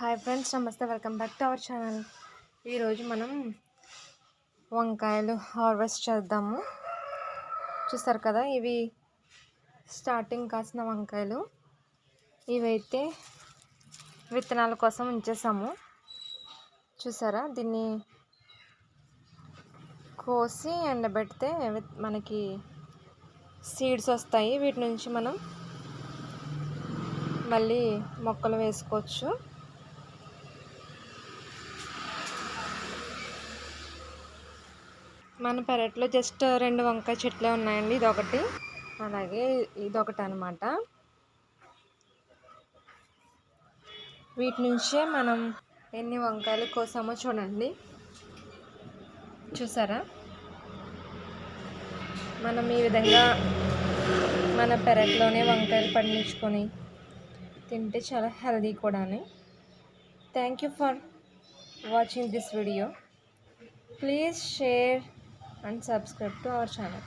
Hi friends నమస్తే. Welcome back to our channel. ఈరోజు మనం వంకాయలు హార్వెస్ట్ చేద్దాము. చూస్తారు కదా ఇవి స్టార్టింగ్ కాసిన వంకాయలు. ఇవైతే విత్తనాల కోసం ఉంచేసాము. చూసారా? దీన్ని కోసి ఎండబెడితే విత్- మనకి సీడ్స్ వస్తాయి. వీటి నుంచి మనం మళ్ళీ మొక్కలు వేసుకోవచ్చు. మన పెరట్లో జస్ట్ రెండు వంకాయ చెట్లే ఉన్నాయండి. ఇదొకటి. అలాగే ఇదొకటి అనమాట వీటి నుంచే మనం ఎన్ని వంకాయలు కోసామో చూడండి. చూసారా? మనం ఈ విధంగా మన పెరట్లోనే వంకాయలు పండించుకొని తింటే చాలా హెల్దీ కూడాని. Thank you for watching this video. Please share and subscribe to our channel